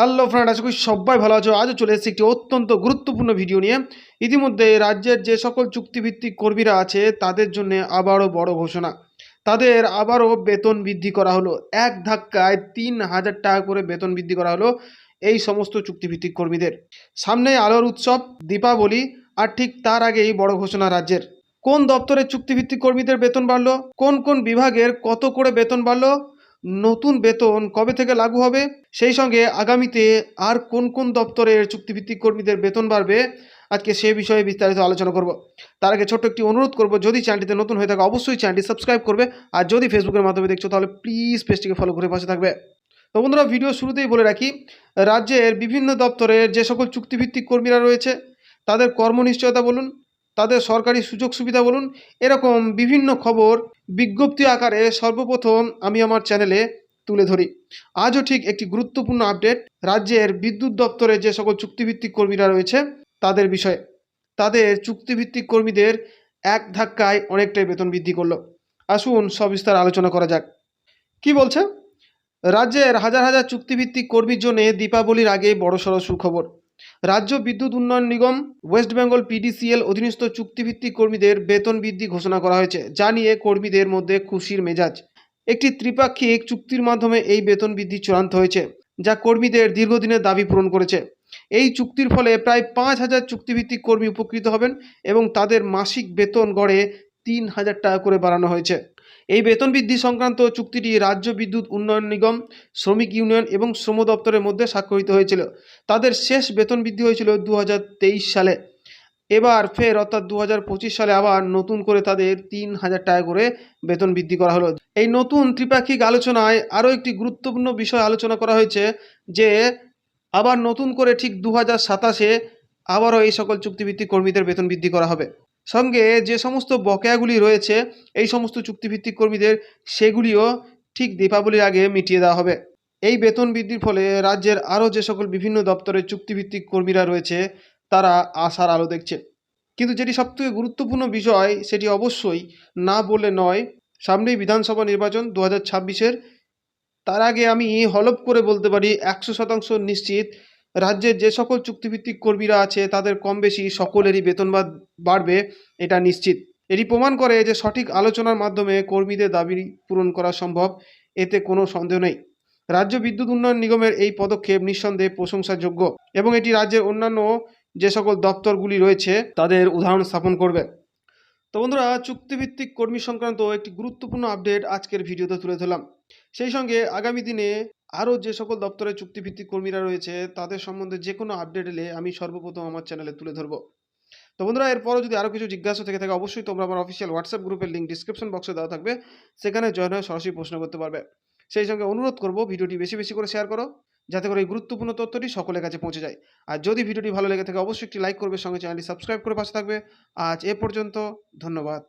Hello friend আশা করি সবাই ভালো আছো। আজও চলে এসেছি একটি অত্যন্ত গুরুত্বপূর্ণ ভিডিও নিয়ে। ইতিমধ্যে রাজ্যের যে সকল চুক্তিভিত্তিক কর্মীরা আছে, তাদের জন্য আবারও বড় ঘোষণা। তাদের আবারও বেতন বৃদ্ধি করা হলো। এক ধাক্কায় তিন হাজার টাকা করে বেতন বৃদ্ধি করা হলো এই সমস্ত চুক্তিভিত্তিক কর্মীদের। সামনে আলোর উৎসব, দীপাবলি, আর ঠিক তার আগেই বড় ঘোষণা রাজ্যের। কোন দপ্তরের চুক্তিভিত্তিক কর্মীদের বেতন বাড়লো? কোন কোন বিভাগের কত করে বেতন বাড়লো? নতুন বেতন কবে থেকে লাগু হবে? সেই সঙ্গে আগামীতে আর কোন কোন দপ্তরের চুক্তিভিত্তিক কর্মীদের বেতন বাড়বে? আজকে সে বিষয়ে বিস্তারিত আলোচনা করব। তার আগে ছোট্ট একটি অনুরোধ করব, যদি চ্যানেলটিতে নতুন হয়ে থাকে, অবশ্যই চ্যানেলটি সাবস্ক্রাইব করবে। আর যদি ফেসবুকের মাধ্যমে দেখছ, তাহলে প্লিজ পেজটিকে ফলো করে পাশে থাকবে। তো বন্ধুরা, ভিডিও শুরুতেই বলে রাখি, রাজ্যের বিভিন্ন দপ্তরের যে সকল চুক্তিভিত্তিক কর্মীরা রয়েছে, তাদের কর্মনিশ্চয়তা বলুন তাদের সরকারি সুযোগ সুবিধা বলুন, এরকম বিভিন্ন খবর বিজ্ঞপ্তি আকারে সর্বপ্রথম আমি আমার চ্যানেলে তুলে ধরি। আজও ঠিক একটি গুরুত্বপূর্ণ আপডেট রাজ্যের বিদ্যুৎ দপ্তরে যে সকল চুক্তিভিত্তিক কর্মীরা রয়েছে, তাদের বিষয়ে। তাদের চুক্তিভিত্তিক কর্মীদের এক ধাক্কায় অনেকটাই বেতন বৃদ্ধি করল। আসুন সবিস্তার আলোচনা করা যাক। কি বলছে? রাজ্যের হাজার হাজার চুক্তিভিত্তিক কর্মীর জন্য দীপাবলির আগে বড়সড় সুখবর। রাজ্য বিদ্যুৎ উন্নয়ন নিগম, ওয়েস্ট বেঙ্গল পিডিসিএল অধীনস্থ চুক্তিভিত্তিক কর্মীদের বেতন বৃদ্ধি ঘোষণা করা হয়েছে, যা নিয়ে কর্মীদের মধ্যে খুশির মেজাজ। একটি ত্রিপাক্ষিক চুক্তির মাধ্যমে এই বেতন বৃদ্ধি চূড়ান্ত হয়েছে, যা কর্মীদের দীর্ঘদিনের দাবি পূরণ করেছে। এই চুক্তির ফলে প্রায় পাঁচ হাজার চুক্তিভিত্তিক কর্মী উপকৃত হবেন এবং তাদের মাসিক বেতন গড়ে তিন হাজার টাকা করে বাড়ানো হয়েছে। এই বেতন বৃদ্ধি সংক্রান্ত চুক্তিটি রাজ্য বিদ্যুৎ উন্নয়ন নিগম, শ্রমিক ইউনিয়ন এবং শ্রম দপ্তরের মধ্যে স্বাক্ষরিত হয়েছিল। তাদের শেষ বেতন বৃদ্ধি হয়েছিল দু হাজার তেইশ সালে। এবার ফের অর্থাৎ দু হাজার পঁচিশ সালে আবার নতুন করে তাদের তিন হাজার টাকা করে বেতন বৃদ্ধি করা হলো। এই নতুন ত্রিপাক্ষিক আলোচনায় আরও একটি গুরুত্বপূর্ণ বিষয় আলোচনা করা হয়েছে যে, আবার নতুন করে ঠিক দু হাজার সাতাশে আবারও এই সকল চুক্তিভিত্তিক কর্মীদের বেতন বৃদ্ধি করা হবে। সঙ্গে যে সমস্ত বকেয়াগুলি রয়েছে, এই সমস্ত চুক্তিভিত্তিক কর্মীদের, সেগুলিও ঠিক দীপাবলির আগে মিটিয়ে দেওয়া হবে। এই বেতন বৃদ্ধির ফলে রাজ্যের আরও যে সকল বিভিন্ন দপ্তরের চুক্তিভিত্তিক কর্মীরা রয়েছে, তারা আশার আলো দেখছে। কিন্তু যেটি সবথেকে গুরুত্বপূর্ণ বিষয়, সেটি অবশ্যই না বলে নয়, সামনেই বিধানসভা নির্বাচন দু হাজার তার আগে আমি হলপ করে বলতে পারি, একশো শতাংশ নিশ্চিত রাজ্যের যে সকল চুক্তিভিত্তিক কর্মীরা আছে, তাদের কম বেশি সকলেরই বেতন বাড়বে, এটা নিশ্চিত। এটি প্রমাণ করে যে সঠিক আলোচনার মাধ্যমে কর্মীদের দাবি পূরণ করা সম্ভব, এতে কোনো সন্দেহ নেই। রাজ্য বিদ্যুৎ উন্নয়ন নিগমের এই পদক্ষেপ নিঃসন্দেহে প্রশংসাযোগ্য এবং এটি রাজ্যের অন্যান্য যে সকল দপ্তরগুলি রয়েছে, তাদের উদাহরণ স্থাপন করবে। তো বন্ধুরা, চুক্তিভিত্তিক কর্মী সংক্রান্ত একটি গুরুত্বপূর্ণ আপডেট আজকের ভিডিওতে তুলে ধরলাম। সেই সঙ্গে আগামী দিনে আরও যে সকল দপ্তরের চুক্তিভিত্তিক কর্মীরা রয়েছে, তাদের সম্বন্ধে যে কোনো আপডেট এলে আমি সর্বপ্রথম আমার চ্যানেলে তুলে ধরবো। তো বন্ধুরা, এরপরও যদি আরও কিছু জিজ্ঞাসা থেকে থাকে, অবশ্যই তোমরা আমার অফিসিয়াল হোয়াটসঅ্যাপ গ্রুপের লিঙ্ক ডিসক্রিপশন বক্সে দেওয়া থাকবে। সেখানে জয়েন হয়ে সরাসরি প্রশ্ন করতে পারবে। সেই সঙ্গে অনুরোধ করব, ভিডিওটি বেশি বেশি করে শেয়ার করো, যাতে করে এই গুরুত্বপূর্ণ তথ্যটি সকলের কাছে পৌঁছে যায়। আর যদি ভিডিওটি ভালো লেগে থাকে, অবশ্যই একটি লাইক করবে, সঙ্গে চ্যানেলটি সাবস্ক্রাইব করে পাশে থাকবে। আজ এ পর্যন্ত, ধন্যবাদ।